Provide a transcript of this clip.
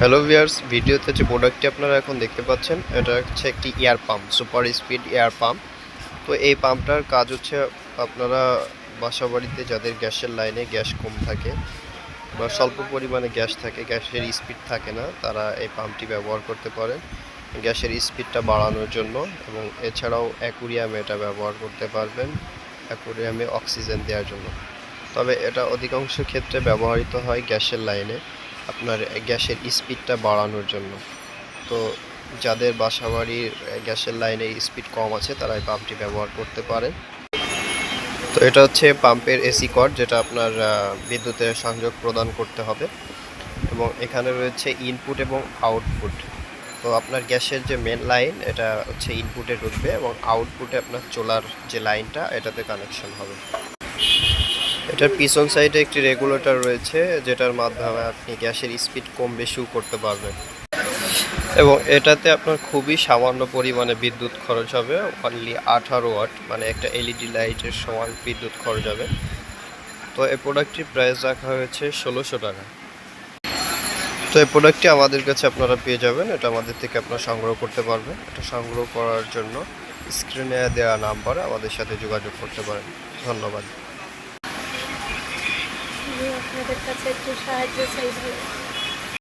Hello viewers ভিডিওতে যে প্রোডাক্টটি আপনারা এখন দেখতে পাচ্ছেন, এটা হচ্ছে একটি air pump super speed air pump তো এই পাম্পটার কাজ হচ্ছে আপনারা বাসা বাড়িতে যাদের গ্যাসের লাইনে গ্যাস কম থাকে বা স্বল্প পরিমাণে গ্যাস থাকে, গ্যাসের স্পিড থাকে না, তারা এই পাম্পটি ব্যবহার করতে পারেন। গ্যাসের স্পিডটা বাড়ানোর জন্য এবং এছাড়াও অ্যাকুরিয়ামে এটা ব্যবহার করতে পারবেন অ্যাকুরিয়ামে অক্সিজেন দেওয়ার জন্য। তবে এটা অধিকাংশ ক্ষেত্রে ব্যবহৃত হয় গ্যাসের লাইনে। আপনার গ্যাসের স্পিডটা বাড়ানোর জন্য। তো যাদের বাসা বাড়ির গ্যাসের লাইনে স্পিড কম আছে, তারা এই পাম্পটি ব্যবহার করতে পারেন। তো এটা হচ্ছে পাম্পের এসি কর্ড, যেটা আপনার বিদ্যুতের সংযোগ প্রদান করতে হবে। এবং এখানে রয়েছে ইনপুট এবং আউটপুট। তো আপনার গ্যাসের যে মেন লাইন এটা হচ্ছে ইনপুটে ঢুকবে এবং আউটপুটে আপনার চোলার যে লাইনটা এটাতে কানেকশন হবে। এটার পিছন সাইডে একটি রেগুলেটর রয়েছে, যেটার মাধ্যমে আপনি গ্যাসের স্পিড কম বেশিও করতে পারবেন। এবং এটাতে আপনার খুবই সামান্য পরিমাণে বিদ্যুৎ খরচ হবে অনলি আঠারো ওয়াট মানে একটা এলইডি লাইটের সমান বিদ্যুৎ খরচ হবে। তো এই প্রোডাক্টটির প্রাইস রাখা হয়েছে ষোলোশো টাকা। তো এই প্রোডাক্টটি আমাদের কাছে আপনারা পেয়ে যাবেন, এটা আমাদের থেকে আপনারা সংগ্রহ করতে পারবেন। এটা সংগ্রহ করার জন্য স্ক্রিনে দেওয়া নাম্বারে আমাদের সাথে যোগাযোগ করতে পারেন। ধন্যবাদ। আমি আপনাদের কাছে একটু সাহায্য চাইব।